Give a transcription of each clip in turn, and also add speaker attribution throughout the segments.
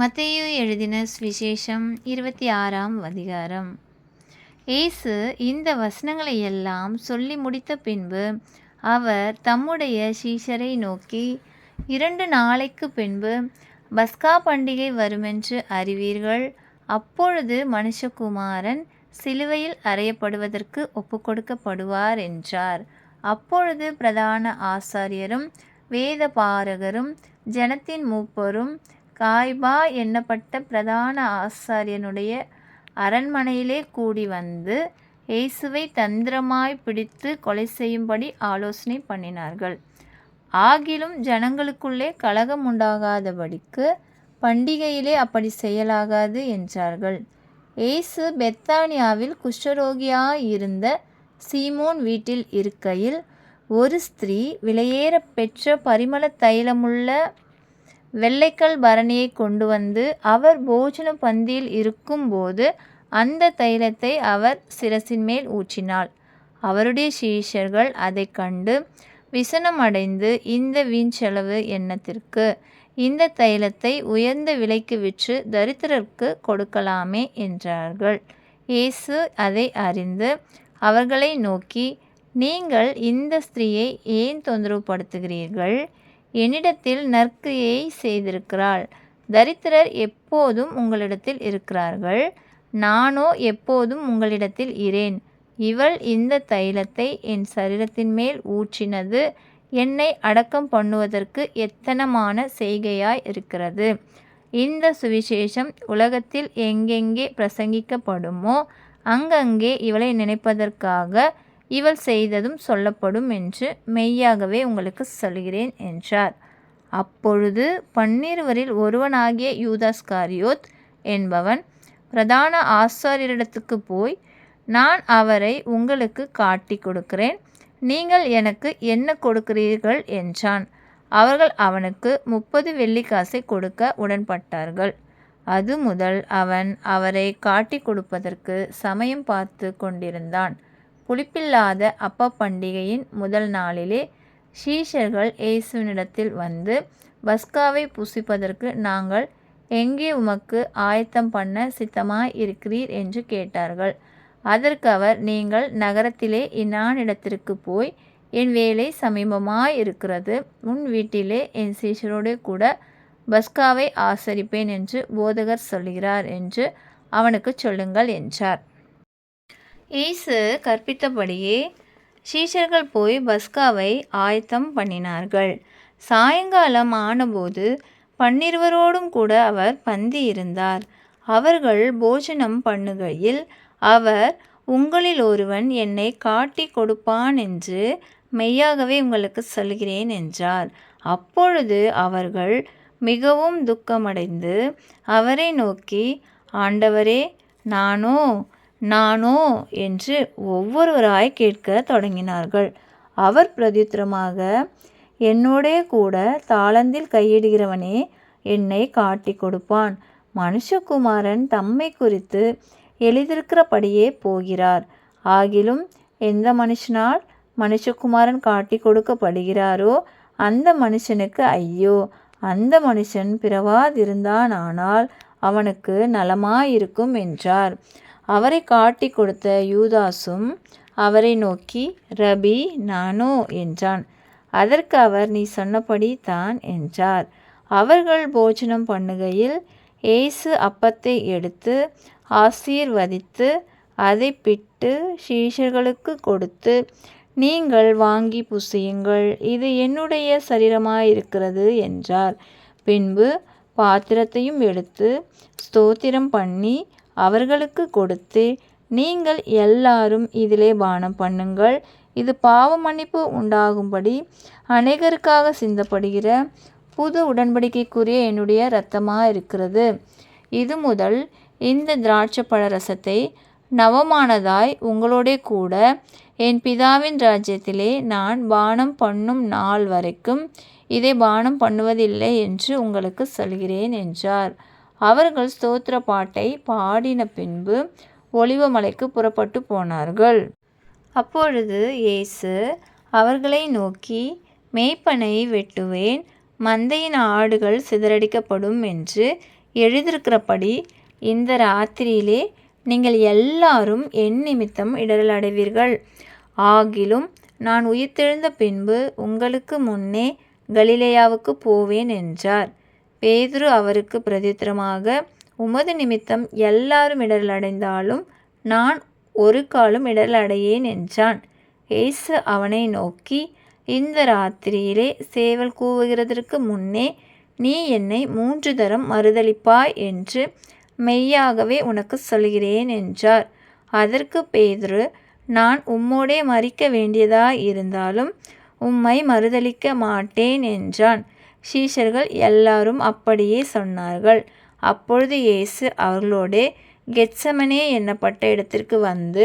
Speaker 1: மத்தையு எழுதின சுவிசேஷம் இருபத்தி ஆறாம் அதிகாரம். இயேசு இந்த வசனங்களை எல்லாம் சொல்லி முடித்த பின்பு அவர் தம்முடைய சீஷரை நோக்கி இரண்டு நாளைக்கு பின்பு பஸ்கா பண்டிகை வருமென்று அறிவீர்கள். அப்பொழுது மனுஷகுமாரன் சிலுவையில் அறையப்படுவதற்கு ஒப்புக்கொடுக்கப்படுவார் என்றார். அப்பொழுது பிரதான ஆசாரியரும் வேத பாரகரும் ஜனத்தின் மூப்பரும் காய்பா எண்ணப்பட்ட பிரதான ஆசாரியனுடைய அரண்மனையிலே கூடி வந்து இயேசுவை தந்திரமாய் பிடித்து கொலை செய்யும்படி ஆலோசனை பண்ணினார்கள். ஆகிலும் ஜனங்களுக்குள்ளே கலகம் உண்டாகாதபடிக்கு பண்டிகையிலே அப்படி செய்யலாகாது என்றார்கள். இயேசு பெத்தானியாவில் குஷ்டரோகியாயிருந்த சீமோன் வீட்டில் இருக்கையில் ஒரு ஸ்திரீ விலையேற பெற்ற பரிமள தைலமுள்ள வெள்ளைக்கல் பரணியை கொண்டு வந்து அவர் போஜன பந்தியில் இருக்கும்போது அந்த தைலத்தை அவர் சிரசின் மேல் ஊற்றினாள். அவருடைய சீஷர்கள் அதை கண்டு விசனமடைந்து இந்த வீண்செலவு எண்ணத்திற்கு இந்த தைலத்தை உயர்ந்த விலைக்கு விற்று தரித்திரருக்கு கொடுக்கலாமே என்றார்கள். இயேசு அதை அறிந்து அவர்களை நோக்கி நீங்கள் இந்த ஸ்திரீயை ஏன் தொந்தரவுபடுத்துகிறீர்கள்? என்னிடத்தில் நற்கிரியை செய்திருக்கிறாள். தரித்திரர் எப்போதும் உங்களிடத்தில் இருக்கிறார்கள். நானோ எப்போதும் உங்களிடத்தில் இரேன் இவள் இந்த தைலத்தை என் சரீரத்தின் மேல் ஊற்றினது. என்னை அடக்கம் பண்ணுவதற்கு எத்தனமான செய்கையாய் இருக்கிறது. இந்த சுவிசேஷம் உலகத்தில் எங்கெங்கே பிரசங்கிக்கப்படுமோ அங்கங்கே இவளை நினைப்பதற்காக இவள் செய்ததும் சொல்லப்படும் என்று மெய்யாகவே உங்களுக்கு சொல்கிறேன் என்றார். அப்பொழுது பன்னிருவரில் ஒருவனாகிய யூதாஸ் காரியோத் என்பவன் பிரதான ஆசாரியரிடத்துக்கு போய் நான் அவரை உங்களுக்கு காட்டி கொடுக்கிறேன். நீங்கள் எனக்கு என்ன கொடுக்கிறீர்கள்? என்றான். அவர்கள் அவனுக்கு முப்பது வெள்ளிக்காசை கொடுக்க உடன்பட்டார்கள். அது முதல் அவன் அவரை காட்டி கொடுப்பதற்கு சமயம் பார்த்து கொண்டிருந்தான். புளிப்பில்லாத அப்ப பண்டிகையின் முதல் நாளிலே ஷீஷர்கள் இயேசுவினிடத்தில் வந்து பஸ்காவை புசிப்பதற்கு நாங்கள் எங்கே உமக்கு ஆயத்தம் பண்ண சித்தமாய் இருக்கிறீர் என்று கேட்டார்கள். அதற்கு அவர் நீங்கள் நகரத்திலே இன்னானிடத்திற்கு போய் என் வேலை சமீபமாய் இருக்கிறது உன் வீட்டிலே என் சீஷரோடு கூட பஸ்காவை ஆசரிப்பேன் என்று போதகர் சொல்கிறார் என்று அவனுக்கு சொல்லுங்கள் என்றார். இயேசு கற்பித்தபடியே சீஷர்கள் போய் பஸ்காவை ஆயத்தம் பண்ணினார்கள். சாயங்காலம் ஆனபோது பன்னிருவரோடும் கூட அவர் பந்தி இருந்தார். அவர்கள் போஜனம் பண்ணுகையில் அவர் உங்களில் ஒருவன் என்னை காட்டி கொடுப்பான் என்று மெய்யாகவே உங்களுக்கு சொல்கிறேன் என்றார். அப்பொழுது அவர்கள் மிகவும் துக்கமடைந்து அவரை நோக்கி ஆண்டவரே நானோ நானோ என்று ஒவ்வொருவராய் கேட்க தொடங்கினார்கள். அவர் பிரதித்திரமாக என்னோடே கூட தாளந்தில் கையிடுகிறவனே என்னை காட்டி கொடுப்பான். மனுஷகுமாரன் தம்மை குறித்து எழுதியிருக்கிறபடியே போகிறார். ஆகிலும் எந்த மனுஷனால் மனுஷகுமாரன் காட்டி கொடுக்கப்படுகிறாரோ அந்த மனுஷனுக்கு ஐயோ அந்த மனுஷன் பிறவாதிருந்தானால் அவனுக்கு நலமாயிருக்கும் என்றார். அவரை காட்டி கொடுத்த யூதாசும் அவரை நோக்கி ரபி நானோ என்றான். அதற்கு அவர் நீ சொன்னபடி தான் என்றார். அவர்கள் போஜனம் பண்ணுகையில் ஏசு அப்பத்தை எடுத்து ஆசீர்வதித்து அதை பிட்டு சீஷர்களுக்கு கொடுத்து நீங்கள் வாங்கி புசியுங்கள் இது என்னுடைய சரீரமாயிருக்கிறது என்றார். பின்பு பாத்திரத்தையும் எடுத்து ஸ்தோத்திரம் பண்ணி அவர்களுக்கு கொடுத்து நீங்கள் எல்லாரும் இதிலே பானம் பண்ணுங்கள். இது பாவ மன்னிப்பு உண்டாகும்படி அநேகருக்காக சிந்தப்படுகிற புது உடன்படிக்கைக்குரிய என்னுடைய இரத்தமாக இருக்கிறது. இது முதல் இந்த திராட்சை பழ ரசத்தை நவமானதாய் உங்களோடே கூட என் பிதாவின் ராஜ்யத்திலே நான் பானம் பண்ணும் நாள் வரைக்கும் இதை பானம் பண்ணுவதில்லை என்று உங்களுக்கு சொல்கிறேன் என்றார். அவர்கள் ஸ்தோத்திர பாட்டை பாடின பின்பு ஒளிவமலைக்கு புறப்பட்டு போனார்கள். அப்பொழுது இயேசு அவர்களை நோக்கி மேய்ப்பனை வெட்டுவேன் மந்தையின் ஆடுகள் சிதறடிக்கப்படும் என்று எழுதியிருக்கிறபடி இந்த ராத்திரியிலே நீங்கள் எல்லாரும் என் நிமித்தம் இடரல் அடைவீர்கள். ஆகிலும் நான் உயிர்த்தெழுந்த பின்பு உங்களுக்கு முன்னே கலிலேயாவுக்கு போவேன் என்றார். பேதுரு அவருக்கு பிரதித்திரமாக உமது நிமித்தம் எல்லாரும் இடரல் அடைந்தாலும் நான் ஒரு காலும் இடரல் அடையேன் என்றான். இயேசு அவனை நோக்கி இந்த ராத்திரியிலே சேவல் கூவுகிறதற்கு முன்னே நீ என்னை மூன்று தரம் மறுதளிப்பாய் என்று மெய்யாகவே உனக்கு சொல்கிறேன் என்றார். அதற்கு பேதுரு நான் உம்மோடே மறிக்க வேண்டியதாய் இருந்தாலும் உம்மை மறுதளிக்க மாட்டேன் என்றான். சீஷர்கள் எல்லாரும் அப்படியே சொன்னார்கள். அப்பொழுது இயேசு அவர்களோடே கெட்சமனே என்னப்பட்ட இடத்திற்கு வந்து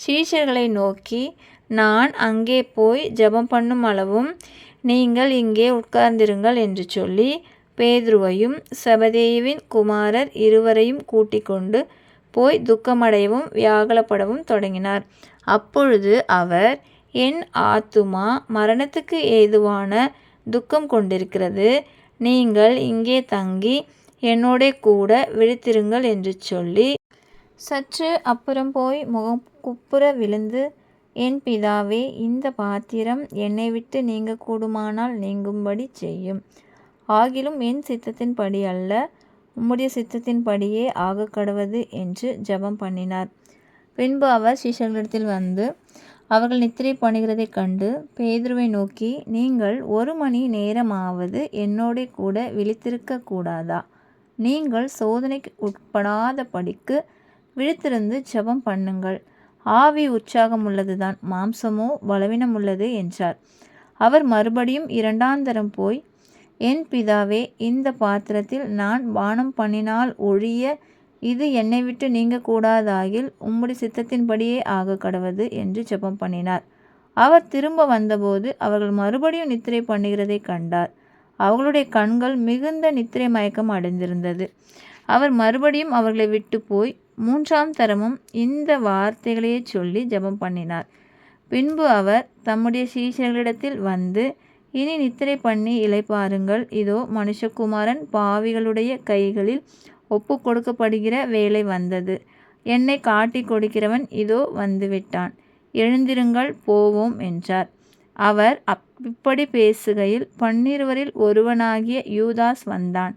Speaker 1: சீஷர்களை நோக்கி நான் அங்கே போய் ஜெபம் பண்ணும் அளவும் நீங்கள் இங்கே உட்கார்ந்திருங்கள் என்று சொல்லி பேதுருவையும் சபதேவின் குமாரர் இருவரையும் கூட்டிக் கொண்டு போய் துக்கமடையவும் வியாகுலப்படவும் தொடங்கினார். அப்பொழுது அவர் என் ஆத்துமா மரணத்துக்கு ஏதுவான துக்கம் கொண்டிருக்கிறது. நீங்கள் இங்கே தங்கி என்னோடே கூட விழித்திருங்கள் என்று சொல்லி சற்று அப்புறம் போய் முகம் குப்புற விழுந்து என் பிதாவே இந்த பாத்திரம் என்னை விட்டு நீங்க கூடுமானால் நீங்கும்படி செய்யும். ஆகிலும் என் சித்தத்தின்படி அல்ல உம்முடைய சித்தத்தின்படியே ஆகக்கடவது என்று ஜெபம் பண்ணினார். பின்பு அவர் சீஷர்களிடத்தில் வந்து அவர்கள் நித்திரை பண்ணுகிறதைக் கண்டு பேதுருவை நோக்கி நீங்கள் ஒரு மணி நேரமாவது என்னோட கூட விழித்திருக்க கூடாதா? நீங்கள் சோதனைக்கு உட்படாத படிக்கு விழித்திருந்து ஜெபம் பண்ணுங்கள். ஆவி உற்சாகம் உள்ளதுதான் மாம்சமோ பலவீனம் உள்ளது என்றார். அவர் மறுபடியும் இரண்டாந்தரம் போய் என் பிதாவே இந்த பாத்திரத்தில் நான் பானம் பண்ணினால் ஒழிய இது என்னை விட்டு நீங்க கூடாதாகில் உம்முடைய சித்தத்தின்படியே ஆக கடவது என்று ஜெபம் பண்ணினார். அவர் திரும்ப வந்தபோது அவர்கள் மறுபடியும் நித்திரை பண்ணுகிறதை கண்டார். அவர்களுடைய கண்கள் மிகுந்த நித்திரை மயக்கம் அடைந்திருந்தது. அவர் மறுபடியும் அவர்களை விட்டு போய் மூன்றாம் தரமும் இந்த வார்த்தைகளையே சொல்லி ஜெபம் பண்ணினார். பின்பு அவர் தம்முடைய சீஷர்களிடத்தில் வந்து இனி நித்திரை பண்ணி இளைப்பாருங்கள். இதோ மனுஷகுமாரன் பாவிகளுடைய கைகளில் ஒப்பு கொடுக்கப்படுகிற வேலை வந்தது. என்னை காட்டி கொடுக்கிறவன் இதோ வந்துவிட்டான். எழுந்திருங்கள் போவோம் என்றார். அவர் இப்படி பேசுகையில் பன்னிருவரில் ஒருவனாகிய யூதாஸ் வந்தான்.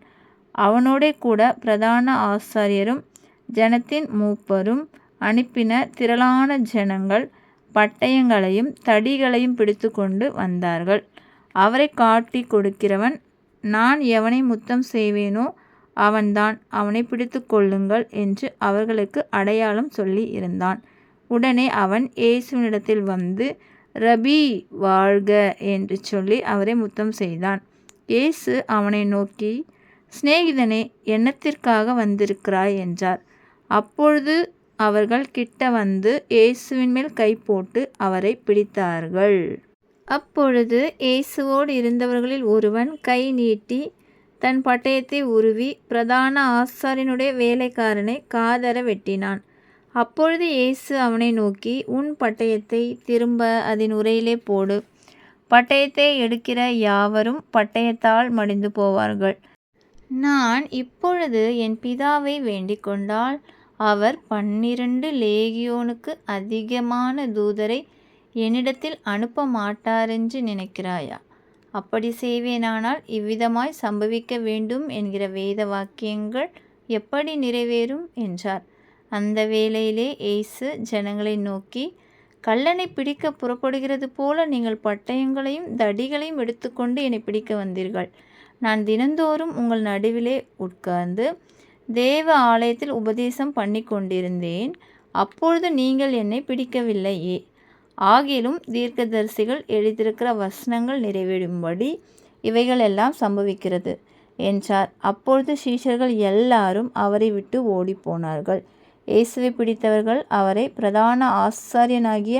Speaker 1: அவனோடே கூட பிரதான ஆசாரியரும் ஜனத்தின் மூப்பரும் அனுப்பின திரளான ஜனங்கள் பட்டயங்களையும் தடிகளையும் பிடித்து கொண்டு வந்தார்கள். அவரை காட்டி கொடுக்கிறவன் நான் எவனை முத்தம் செய்வேனோ அவன்தான் அவனை பிடித்து கொள்ளுங்கள் என்று அவர்களுக்கு அடையாளம் சொல்லி இருந்தான். உடனே அவன் இயேசுவினிடத்தில் வந்து ரபி வாழ்க என்று சொல்லி அவரை முத்தம் செய்தான். இயேசு அவனை நோக்கி சிநேகிதனே எண்ணத்திற்காக வந்திருக்கிறாய்? என்றார். அப்பொழுது அவர்கள் கிட்ட வந்து இயேசுவின் மேல் கை போட்டு அவரை பிடித்தார்கள். அப்பொழுது இயேசுவோடு இருந்தவர்களில் ஒருவன் கை நீட்டி தன் பட்டயத்தை உருவி பிரதான ஆசாரியனுடைய வேலைக்காரனை காதர வெட்டினான். அப்பொழுது இயேசு அவனை நோக்கி உன் பட்டயத்தை திரும்ப அதன் உரையிலே போடு. பட்டயத்தை எடுக்கிற யாவரும் பட்டயத்தால் மடிந்து போவார்கள். நான் இப்பொழுது என் பிதாவை வேண்டிக் கொண்டால் அவர் பன்னிரண்டு லேகியோனுக்கு அதிகமான தூதரை என்னிடத்தில் அனுப்ப மாட்டாரென்று நினைக்கிறாயா? அப்படி செய்வேனானால் இவ்விதமாய் சம்பவிக்க வேண்டும் என்கிற வேத வாக்கியங்கள் எப்படி நிறைவேறும் என்றார். அந்த வேளையிலே எய்சு ஜனங்களை நோக்கி கல்லனை பிடிக்க புறப்படுகிறது போல நீங்கள் பட்டயங்களையும் தடிகளையும் எடுத்துக்கொண்டு என்னை பிடிக்க வந்தீர்கள். நான் தினந்தோறும் உங்கள் நடுவிலே உட்கார்ந்து தேவ ஆலயத்தில் உபதேசம் பண்ணி கொண்டிருந்தேன் அப்பொழுது நீங்கள் என்னை பிடிக்கவில்லையே. ஆகிலும் தீர்க்கதரிசிகள் எழுதியிருக்கிற வசனங்கள் நிறைவேறும்படி இவைகள் எல்லாம் சம்பவிக்கிறது. என்றார். அப்பொழுது சீஷர்கள் எல்லாரும் அவரை விட்டு ஓடிப்போனார்கள். இயேசுவை பிடித்தவர்கள் அவரை பிரதான ஆசாரியனாகிய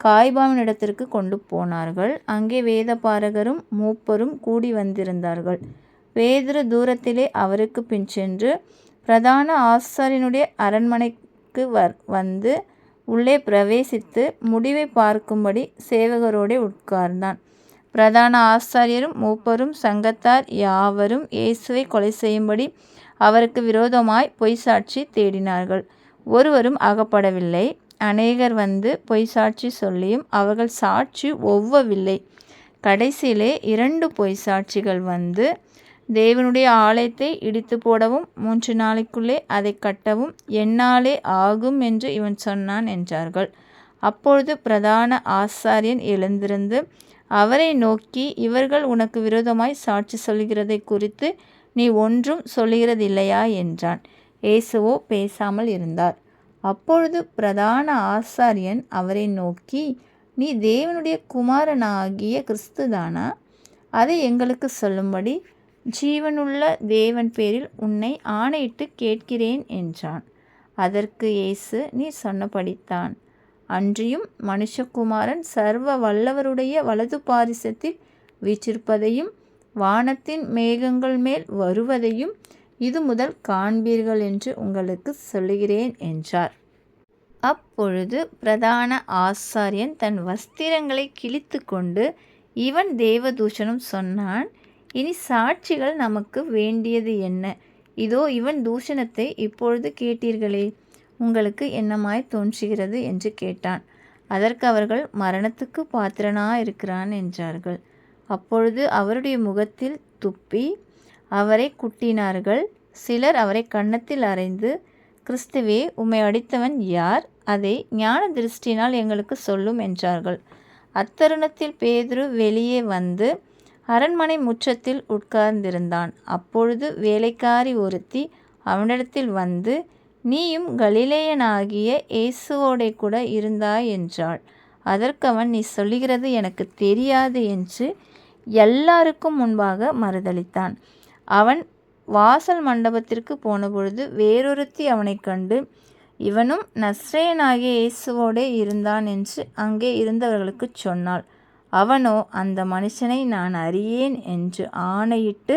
Speaker 1: காய்பாவினிடத்திற்கு கொண்டு போனார்கள். அங்கே வேதபாரகரும் மூப்பரும் கூடி வந்திருந்தார்கள். வேதரு தூரத்திலே அவருக்கு பின் சென்று பிரதான ஆசாரியனுடைய அரண்மனைக்கு வர் வந்து உள்ளே பிரவேசித்து முடிவை பார்க்கும்படி சேவகரோடே உட்கார்ந்தான். பிரதான ஆசாரியரும் மூப்பரும் சங்கத்தார் யாவரும் இயேசுவை கொலை செய்யும்படி அவருக்கு விரோதமாய் பொய் சாட்சி தேடினார்கள். ஒருவரும் அகப்படவில்லை. அநேகர் வந்து பொய் சாட்சி சொல்லியும் அவர்கள் சாட்சி ஒவ்வவில்லை. கடைசியிலே இரண்டு பொய் சாட்சிகள் வந்து தேவனுடைய ஆலயத்தை இடித்து போடவும் மூன்று நாளைக்குள்ளே அதை கட்டவும் என்னாலே ஆகும் என்று இவன் சொன்னான் என்றார்கள். அப்பொழுது பிரதான ஆசாரியன் எழுந்திருந்து அவரை நோக்கி இவர்கள் உனக்கு விரோதமாய் சாட்சி சொல்கிறதை குறித்து நீ ஒன்றும் சொல்லுகிறதில்லையா என்றான். இயேசுவோ பேசாமல் இருந்தார். அப்பொழுது பிரதான ஆசாரியன் அவரை நோக்கி நீ தேவனுடைய குமாரனாகிய கிறிஸ்துதானா? அதை எங்களுக்கு சொல்லும்படி ஜீவனுள்ள தேவன் பேரில் உன்னை ஆணையிட்டு கேட்கிறேன் என்றான். அதற்கு இயேசு நீ சொன்னபடித்தான். அன்றியும் மனுஷகுமாரன் சர்வ வல்லவருடைய வலது பாரிசத்தில் வீச்சிருப்பதையும் வானத்தின் மேகங்கள் மேல் வருவதையும் இது முதல் காண்பீர்கள் என்று உங்களுக்கு சொல்லுகிறேன் என்றார். அப்பொழுது பிரதான ஆசாரியன் தன் வஸ்திரங்களை கிழித்து கொண்டு இவன் தேவதூஷணம் சொன்னான் இனி சாட்சிகள் நமக்கு வேண்டியது என்ன? இதோ இவன் தூஷணத்தை இப்பொழுது கேட்டீர்களே உங்களுக்கு என்னமாய் தோன்றுகிறது என்று கேட்டான். அதற்கு அவர்கள் மரணத்துக்கு பாத்திரனா இருக்கிறான் என்றார்கள். அப்பொழுது அவருடைய முகத்தில் துப்பி அவரை குட்டினார்கள். சிலர் அவரை கன்னத்தில் அறைந்து கிறிஸ்துவே உம்மை அடித்தவன் யார்? அதை ஞான திருஷ்டினால் எங்களுக்கு சொல்லும் என்றார்கள். அத்தருணத்தில் பேதுரு வெளியே வந்து அரண்மனை முற்றத்தில் உட்கார்ந்திருந்தான். அப்பொழுது வேலைக்காரி ஒருத்தி அவனிடத்தில் வந்து நீயும் கலிலேயனாகிய இயேசுவோடே கூட இருந்தாய் என்றாள். அதற்கு அவன் நீ சொல்லுகிறது எனக்கு தெரியாது என்று எல்லாருக்கும் முன்பாக மறுதளித்தான் அவன் வாசல் மண்டபத்திற்கு போனபொழுது வேறொருத்தி அவனை கண்டு இவனும் நஸ்ரேயனாகிய இயேசுவோடே இருந்தான் என்று அங்கே இருந்தவர்களுக்கு சொன்னாள். அவனோ அந்த மனுஷனை நான் அறியேன் என்று ஆணையிட்டு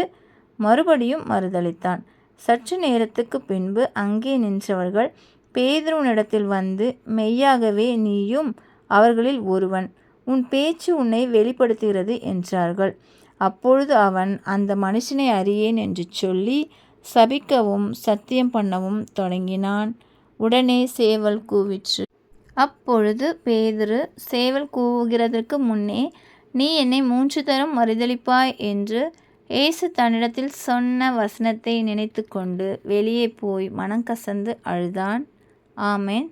Speaker 1: மறுபடியும் மறுதளித்தான். சற்று நேரத்துக்கு பின்பு அங்கே நின்றவர்கள் பேதுருவனிடத்தில் வந்து மெய்யாகவே நீயும் அவர்களில் ஒருவன் உன் பேச்சு உன்னை வெளிப்படுத்துகிறது என்றார்கள். அப்பொழுது அவன் அந்த மனுஷனை அறியேன் என்று சொல்லி சபிக்கவும் சத்தியம் பண்ணவும் தொடங்கினான். உடனே சேவல் கூவிற்று அப்பொழுது பேதுரு சேவல் கூவுகிறதற்கு முன்னே நீ என்னை மூன்று தரம் மறுதளிப்பாய் என்று இயேசு தன்னிடத்தில் சொன்ன வசனத்தை நினைத்து கொண்டு வெளியே போய் மனம் கசந்து அழுதான். ஆமேன்.